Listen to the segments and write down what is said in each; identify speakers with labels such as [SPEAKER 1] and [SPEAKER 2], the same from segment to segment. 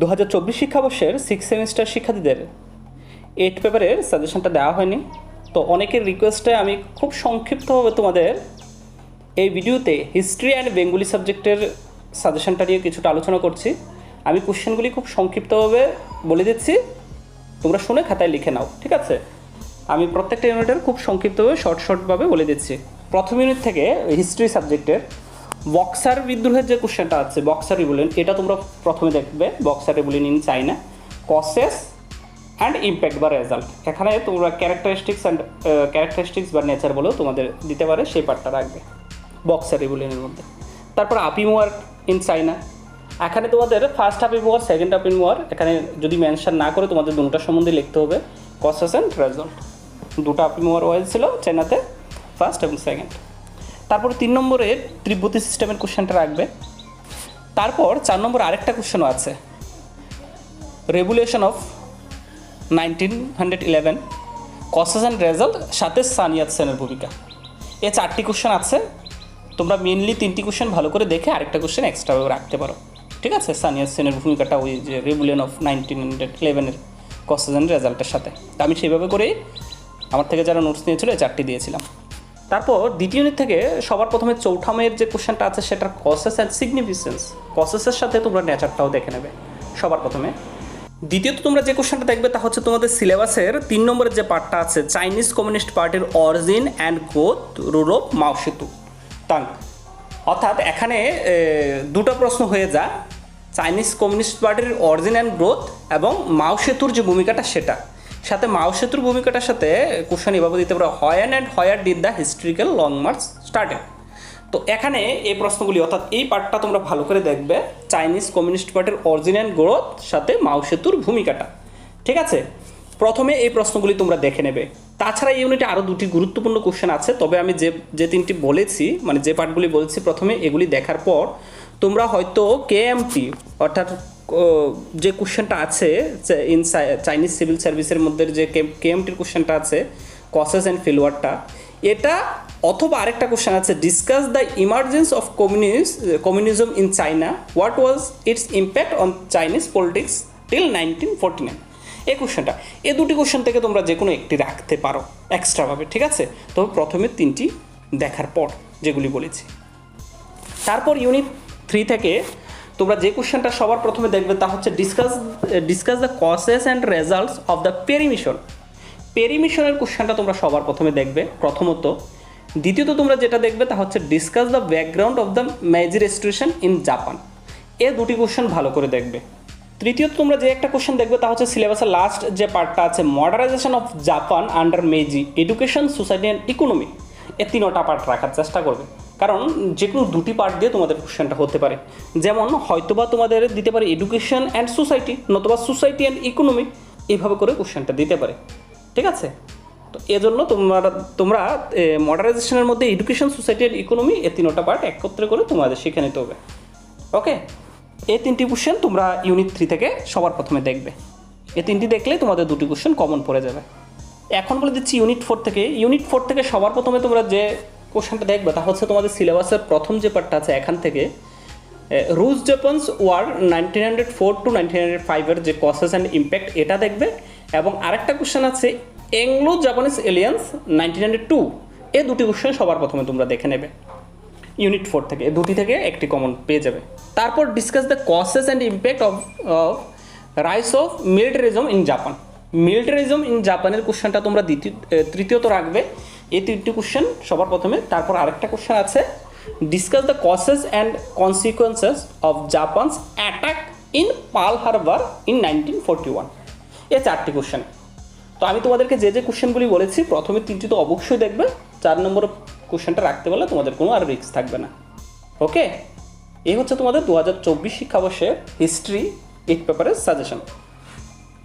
[SPEAKER 1] দু হাজার চব্বিশ শিক্ষাবর্ষের সিক্স সেমিস্টার শিক্ষার্থীদের এইট পেপারের সাজেশনটা দেওয়া হয়নি। তো অনেকের রিকোয়েস্টে আমি খুব সংক্ষিপ্তভাবে তোমাদের এই ভিডিওতে হিস্ট্রি অ্যান্ড বেঙ্গলি সাবজেক্টের সাজেশনটা নিয়ে কিছুটা আলোচনা করছি। আমি কোশ্চেনগুলি খুব সংক্ষিপ্তভাবে বলে দিচ্ছি। তোমরা শুনে খাতায় লিখে নাও, ঠিক আছে? আমি প্রত্যেকটা ইউনিটের খুব সংক্ষিপ্তভাবে শর্ট শর্টভাবে বলে দিচ্ছি। প্রথম ইউনিট থেকে হিস্ট্রি সাবজেক্টের বক্সার বিদ্রোহের যে কোশ্চেনটা আছে বক্সার রিবুলিয়ন এটা তোমরা প্রথমে দেখবে। Boxer rebellion in China causes and impact বা রেজাল্ট এখানে তোমরা ক্যারেক্টারিস্টিক্স অ্যান্ড ক্যারেক্টারিস্টিক্স বা নেচার বলেও তোমাদের দিতে পারে, সেই পার্টটা রাখবে বক্সার রিবুলিয়নের মধ্যে। তারপর আপিমোয়ার ইন চাইনা এখানে তোমাদের ফার্স্ট হাফ ইমোয়ার সেকেন্ড হাফ ইমোয়ার এখানে যদি মেনশন না করে তোমাদের দুটার সম্বন্ধে লিখতে হবে কসেস অ্যান্ড রেজাল্ট দুটো আপিমোয়ার ওয়েল ছিল চাইনাতে ফার্স্ট এবং সেকেন্ড তারপর তিন নম্বরে ত্রিভুতি সিস্টেমের কোশ্চেনটা রাখবে। তারপর চার নম্বর আরেকটা কোশ্চেনও আছে। Regulation of nineteen hundred eleven causes and result সাথে সানিয়াত সেনের ভূমিকা। এ চারটি কোশ্চেন আছে। তোমরা মেনলি তিনটি কোশ্চেন ভালো করে দেখে আরেকটা কোশ্চেন এক্সট্রাভাবে রাখতে পারো। ঠিক আছে? সানিয়াত সেনের ভূমিকাটা ওই যে রেগুলিয়ন অফ নাইনটিন হান্ড্রেড ইলেভেনের কসেস অ্যান্ড রেজাল্টের সাথে। তা আমি সেইভাবে করেই আমার থেকে যারা নোটস নিয়েছিল এই চারটি দিয়েছিলাম। তারপর দ্বিতীয় ইউনিট থেকে সবার প্রথমে চৌঠামের যে কোশ্চেনটা আছে, সেটার কসেস অ্যান্ড সিগনিফিকেন্স কসেসের সাথে তোমরা নেচারটাও দেখে নেবে, সবার প্রথমে। দ্বিতীয়ত তোমরা যে কোশ্চেনটা দেখবে তা হচ্ছে তোমাদের সিলেবাসের তিন নম্বরের যে পার্টটা আছে চাইনিজ কমিউনিস্ট পার্টির অরিজিন অ্যান্ড গ্রোথ রুরোপ মাও সেতু তাং। অর্থাৎ এখানে দুটো প্রশ্ন হয়ে যা চাইনিজ কমিউনিস্ট পার্টির অরিজিন অ্যান্ড গ্রোথ এবং মাও সেতুর যে ভূমিকাটা সেটা। সাথে মাও সেতুর ভূমিকাটার সাথে কোশ্চেন এভাবে দিতে পারো। When and where did the historical long march started তো এখানে এই প্রশ্নগুলি, অর্থাৎ এই পার্টটা তোমরা ভালো করে দেখবে চাইনিজ কমিউনিস্ট পার্টির অরিজিন অ্যান্ড গ্রোথ সাথে মাও সেতুর ভূমিকাটা। ঠিক আছে? প্রথমে এই প্রশ্নগুলি তোমরা দেখে নেবে। তাছাড়া এই ইউনিটে আরও দুটি গুরুত্বপূর্ণ কোশ্চেন আছে, তবে আমি যে যে তিনটি বলেছি মানে যে পার্টগুলি বলেছি প্রথমে এগুলি দেখার পর তোমরা হয়তো কেএমটি অর্থাৎ যে কোশ্চেনটা আছে ইন চাইনিজ সিভিল সার্ভিসের মধ্যে যে কেএমটির কোশ্চেনটা আছে কসেস অ্যান্ড ফেলোয়ারটা এটা অথবা আরেকটা কোশ্চেন আছে discuss the emergence of communist communism in China what was its impact on Chinese politics till nineteen forty nine এই কোশ্চেনটা এই দুটি কোশ্চেন থেকে তোমরা যে কোনো একটি রাখতে পারো এক্সট্রাভাবে ঠিক আছে? তবে প্রথমে তিনটি দেখার পর যেগুলি বলেছি। তারপর ইউনিট থ্রি থেকে তোমরা যে কোশ্চেনটা সবার প্রথমে দেখবে তা হচ্ছে discuss discuss the causes and results of the permission পেরিমিশনের কোশ্চেনটা তোমরা সবার প্রথমে দেখবে, প্রথমত। দ্বিতীয়ত তোমরা যেটা দেখবে তা হচ্ছে discuss the background of the Meiji restriction in Japan এ দুটি কোশ্চেন ভালো করে দেখবে। তৃতীয়ত তোমরা যে একটা কোশ্চেন দেখবে তা হচ্ছে সিলেবাসের লাস্ট যে পার্টটা আছে modernisation of Japan under Meiji education society and economy এ তিনোটা পার্ট রাখার চেষ্টা করবে। কারণ যে কোনো দুটি পার্ট দিয়ে তোমাদের কোশ্চেনটা হতে পারে। যেমন, হয়তোবা তোমাদের দিতে পারে এডুকেশন অ্যান্ড সোসাইটি নতুবা সোসাইটি অ্যান্ড ইকোনমি এইভাবে করে কোশ্চেনটা দিতে পারে। ঠিক আছে? তো এজন্য তোমরা তোমরা মডারাইজেশনের মধ্যে এডুকেশন সোসাইটি অ্যান্ড ইকোনমি এ তিনোটা পার্ট একত্রে করে তোমাদের শিখে নিতে হবে। ওকে এই তিনটি কোশ্চেন তোমরা ইউনিট থ্রি থেকে সবার প্রথমে দেখবে। এই তিনটি দেখলে তোমাদের দুটি কোশ্চেন কমন পড়ে যাবে। এখন বলে দিচ্ছি ইউনিট ফোর থেকে। ইউনিট ফোর থেকে সবার প্রথমে তোমরা যে কোশ্চেনটা দেখবে, তা হচ্ছে তোমাদের সিলেবাসের প্রথম যে পার্টটা আছে এখান থেকে রুশ Japanese war nineteen hundred four to nineteen hundred ফাইভের যে কসেস অ্যান্ড ইম্প্যাক্ট এটা দেখবে। এবং আরেকটা কোশ্চেন আছে Anglo Japanese alliance nineteen hundred two, এ দুটি কোশ্চেন সবার প্রথমে তোমরা দেখে নেবে। ইউনিট ফোর থেকে দুটি থেকে একটি কমন পেয়ে যাবে। তারপর discuss the causes and impact of of rise of militarism in Japan militarism in জাপানের কোশ্চেনটা তোমরা দ্বিতীয় তৃতীয়ত রাখবে। এই তিনটি কোশ্চেন সবার প্রথমে। তারপর আরেকটা কোশ্চেন আছে। Discuss the causes and consequences of Japan's attack in Pearl Harbor in nineteen forty one এই চারটি কোশ্চেন তো আমি তোমাদেরকে যে যে কোশ্চেনগুলি বলেছি, প্রথমে তিনটি তো অবশ্যই দেখবে। চার নম্বর কোশ্চেনটা রাখতে পারলে তোমাদের কোনো আর রিস্ক থাকবে না। ওকে এই হচ্ছে তোমাদের দু হাজার চব্বিশ শিক্ষাবর্ষে হিস্ট্রি এইট পেপারের সাজেশন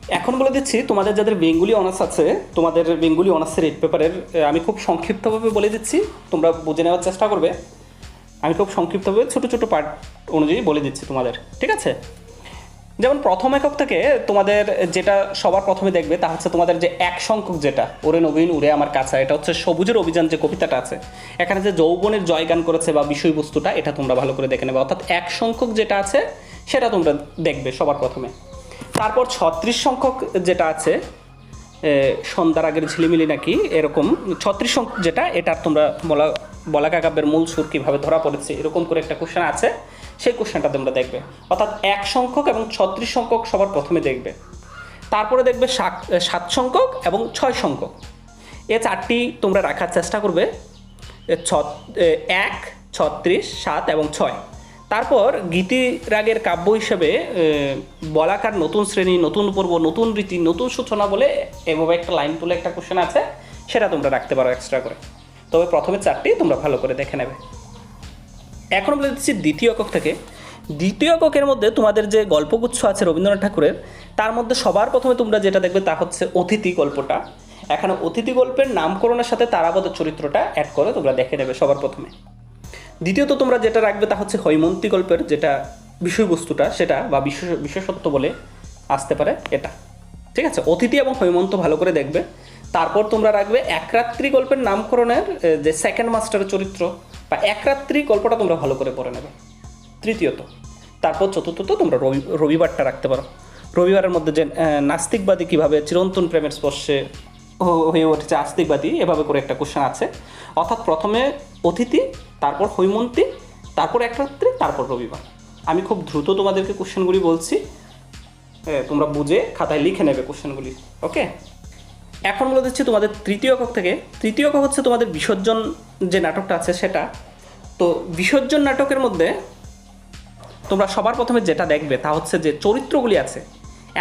[SPEAKER 1] এখন বলে দিচ্ছি, তোমাদের যাদের বেঙ্গুলি অনার্স আছে, তোমাদের বেঙ্গুলি অনার্সের এইট পেপারের আমি খুব সংক্ষিপ্তভাবে বলে দিচ্ছি, তোমরা বুঝে নেওয়ার চেষ্টা করবে। আমি খুব সংক্ষিপ্তভাবে ছোটো ছোটো পার্ট অনুযায়ী বলে দিচ্ছি তোমাদের, ঠিক আছে? যেমন প্রথম একক থেকে তোমাদের যেটা সবার প্রথমে দেখবে, তা হচ্ছে তোমাদের যে এক সংখ্যক যেটা, ওরে নবীন উড়ে আমার কাছে, এটা হচ্ছে সবুজের অভিযান যে কবিতাটা আছে। এখানে যে যৌবনের জয়গান করেছে বা বিষয়বস্তুটা, এটা তোমরা ভালো করে দেখে নেবে। অর্থাৎ এক সংখ্যক যেটা আছে, সেটা তোমরা দেখবে সবার প্রথমে। তারপর ছত্রিশ সংখ্যক যেটা আছে সন্ধ্যার আগের ঝিলিমিলি নাকি এরকম, ছত্রিশ সংখ্যক যেটা, এটার তোমরা বলা বলাকা কাব্যের মূল সুর কীভাবে ধরা পড়েছে, এরকম করে একটা কোশ্চেন আছে, সেই কোশ্চেনটা তোমরা দেখবে। অর্থাৎ এক সংখ্যক এবং ছত্রিশ সংখ্যক সবার প্রথমে দেখবে। তারপরে দেখবে সাত সাত সংখ্যক এবং ছয় সংখ্যক। এ চারটি তোমরা রাখার চেষ্টা করবে ছ- এক, ছত্রিশ, সাত এবং ছয়। তারপর গীতিরাগের কাব্য হিসেবে বলাকার নতুন শ্রেণি, নতুন পর্ব, নতুন রীতি, নতুন সূচনা বলে এভাবে একটা লাইন তুলে একটা কোশ্চেন আছে, সেটা তোমরা রাখতে পারো এক্সট্রা করে। তবে প্রথমে চারটি তোমরা ভালো করে দেখে নেবে। এখন বলে দিচ্ছি দ্বিতীয় একক থেকে। দ্বিতীয় এককের মধ্যে তোমাদের যে গল্পগুচ্ছ আছে রবীন্দ্রনাথ ঠাকুরের, তার মধ্যে সবার প্রথমে তোমরা যেটা দেখবে তা হচ্ছে অতিথি গল্পটা। এখানে অতিথি গল্পের নামকরণের সাথে তারাপদের চরিত্রটা অ্যাড করে তোমরা দেখে নেবে সবার প্রথমে। দ্বিতীয়ত তোমরা যেটা রাখবে তা হচ্ছে হৈমন্তী গল্পের যেটা বিষয়বস্তুটা, সেটা বা বিশেষ বিশেষত্ব বলে আসতে পারে এটা। ঠিক আছে? অতিথি এবং হৈমন্ত ভালো করে দেখবে। তারপর তোমরা রাখবে একরাত্রি গল্পের নামকরণের যে সেকেন্ড মাস্টারের চরিত্র, বা একরাত্রি গল্পটা তোমরা ভালো করে পড়ে নেবে। তৃতীয়ত, তারপর চতুর্থত তোমরা রবি, রবিবারটা রাখতে পারো। রবিবারের মধ্যে যে নাস্তিকবাদী কীভাবে চিরন্তন প্রেমের স্পর্শে হয়ে উঠেছে আস্তিকবাদী, এভাবে করে একটা কোশ্চেন আছে। অর্থাৎ প্রথমে অতিথি, তারপর হৈমন্তী, তারপর এক রাত্রি, তারপর রবিবার। আমি খুব দ্রুত তোমাদেরকে কোশ্চেনগুলি বলছি। তোমরা বুঝে খাতায় লিখে নেবে কোশ্চেনগুলি ওকে এখন বলে দিচ্ছি তোমাদের তৃতীয় একক থেকে। তৃতীয় একক হচ্ছে তোমাদের বিসর্জন যে নাটকটা আছে সেটা। তো বিসর্জন নাটকের মধ্যে তোমরা সবার প্রথমে যেটা দেখবে তা হচ্ছে যে চরিত্রগুলি আছে।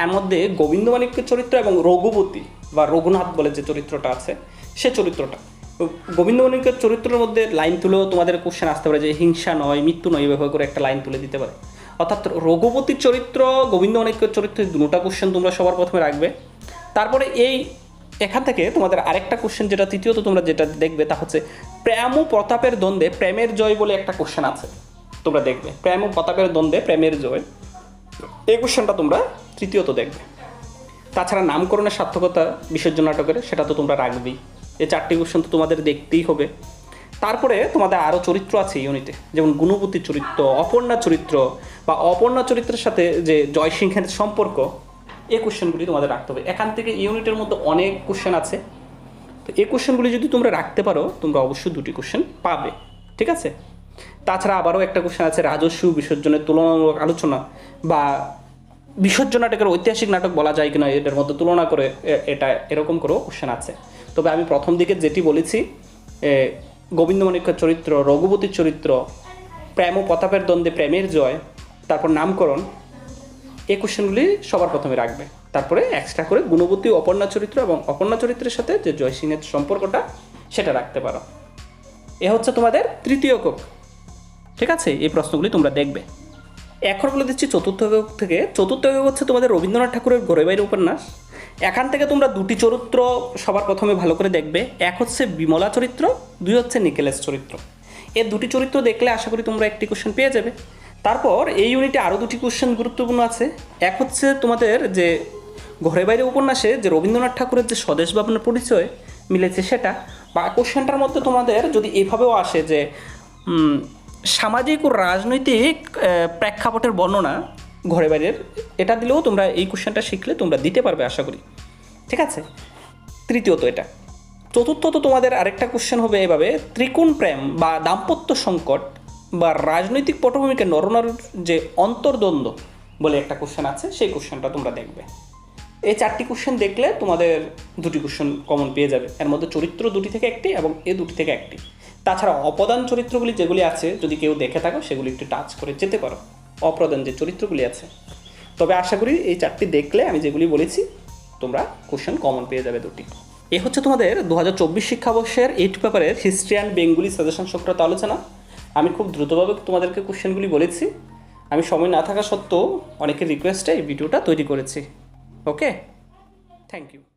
[SPEAKER 1] এর মধ্যে গোবিন্দ মানিক্যের চরিত্র এবং রঘুপতি বা রঘুনাথ বলে যে চরিত্রটা আছে, সে চরিত্রটা। তো গোবিন্দ মানিক্যের চরিত্রের মধ্যে লাইন তুলেও তোমাদের কোশ্চেন আসতে পারে যে হিংসা নয়, মৃত্যু নয়, এভাবে করে একটা লাইন তুলে দিতে পারে। অর্থাৎ রঘুপতির চরিত্র, গোবিন্দ মানিক্যের চরিত্র দুটা কোশ্চেন তোমরা সবার প্রথমে রাখবে। তারপরে এই এখান থেকে তোমাদের আরেকটা কোশ্চেন যেটা, তৃতীয়ত তোমরা যেটা দেখবে তা হচ্ছে প্রেম ও প্রতাপের দ্বন্দ্বে প্রেমের জয় বলে একটা কোশ্চেন আছে। তোমরা দেখবে, প্রেম ও প্রতাপের দ্বন্দ্বে প্রেমের জয়। এই কোশ্চেনটা তোমরা তৃতীয়ত দেখবে। তাছাড়া নামকরণের সার্থকতা বিসর্জন নাটকের, সেটা তো তোমরা রাখবেই। এই চারটি কোশ্চেন তো তোমাদের দেখতেই হবে। তারপরে তোমাদের আরও চরিত্র আছে ইউনিটে যেমন গুণবতী চরিত্র, অপর্ণা চরিত্র বা অপর্ণা চরিত্রের সাথে যে জয় সিংহের সম্পর্ক এই কোশ্চেনগুলি তোমাদের রাখতে হবে। এখান থেকে ইউনিটের মধ্যে অনেক কোশ্চেন আছে। তো এই কোশ্চেনগুলি যদি তোমরা রাখতে পারো, তোমরা অবশ্যই দুটি কোশ্চেন পাবে। ঠিক আছে? তাছাড়া আবারও একটা কোশ্চেন আছে, রাজস্ব বিসর্জনের তুলনামূলক আলোচনা বা বিসর্জন নাটকের ঐতিহাসিক নাটক বলা যায় কিনা এটার মধ্যে তুলনা করে এটা এরকম করেও কোশ্চেন আছে। তবে আমি প্রথম দিকে যেটি বলেছি এ, গোবিন্দ মাণিক্যের চরিত্র রঘুপতির চরিত্র প্রেম ও প্রতাপের দ্বন্দ্বে প্রেমের জয় তারপর নামকরণ এই কোশ্চেনগুলি সবার প্রথমে রাখবে। তারপরে এক্সট্রা করে গুণবতী অপর্ণা চরিত্র এবং অপর্ণা চরিত্রের সাথে যে জয় সিংহের সম্পর্কটা সেটা রাখতে পারো। এ হচ্ছে তোমাদের তৃতীয় একক ঠিক আছে? এই প্রশ্নগুলি তোমরা দেখবে। এখন বলে দিচ্ছি চতুর্থ একক থেকে, চতুর্থ একক হচ্ছে তোমাদের রবীন্দ্রনাথ ঠাকুরের ঘরে বাইরে উপন্যাস। এখান থেকে তোমরা দুটি চরিত্র সবার প্রথমে ভালো করে দেখবে। এক হচ্ছে বিমলা চরিত্র, দুই হচ্ছে নিকেলেস চরিত্র। এই দুটি চরিত্র দেখলে আশা করি তোমরা একটি কোশ্চেন পেয়ে যাবে। তারপর এই ইউনিটে আরও দুটি কোশ্চেন গুরুত্বপূর্ণ আছে। এক হচ্ছে তোমাদের যে ঘরে বাইরে উপন্যাসে যে রবীন্দ্রনাথ ঠাকুরের যে স্বদেশ ভাবনার পরিচয় মিলেছে সেটা। বা কোশ্চেনটার মধ্যে তোমাদের যদি এভাবেও আসে যে সামাজিক ও রাজনৈতিক প্রেক্ষাপটের বর্ণনা ঘরে বাইরের, এটা দিলেও তোমরা এই কোশ্চেনটা শিখলে তোমরা দিতে পারবে, আশা করি। ঠিক আছে? তৃতীয়ত এটা। চতুর্থত তোমাদের আরেকটা কোশ্চেন হবে এভাবে, ত্রিকোণ প্রেম বা দাম্পত্য সংকট বা রাজনৈতিক পটভূমিকে নরনারীর যে অন্তর্দ্বন্দ্ব বলে একটা কোশ্চেন আছে, সেই কোশ্চেনটা তোমরা দেখবে। এই চারটি কোশ্চেন দেখলে তোমাদের দুটি কোশ্চেন কমন পেয়ে যাবে। এর মধ্যে চরিত্র দুটি থেকে একটি এবং এ দুটি থেকে একটি। তাছাড়া অপদান চরিত্রগুলি যেগুলি আছে, যদি কেউ দেখে থাকো, সেগুলি একটু টাচ করে যেতে পারো। অপ্রদান যে চরিত্রগুলি আছে। তবে আশা করি এই চারটি দেখলে আমি যেগুলি বলেছি, তোমরা কোশ্চেন কমন পেয়ে যাবে দুটি। এ হচ্ছে তোমাদের দু হাজার চব্বিশ শিক্ষাবর্ষের এইট পেপারের হিস্ট্রি অ্যান্ড বেঙ্গলি সাজেশন সংক্রান্ত আলোচনা। আমি খুব দ্রুতভাবে তোমাদেরকে কোশ্চেনগুলি বলেছি। আমি সময় না থাকা সত্ত্বেও অনেকের রিকোয়েস্টে এই ভিডিওটা তৈরি করেছি। Okay thank you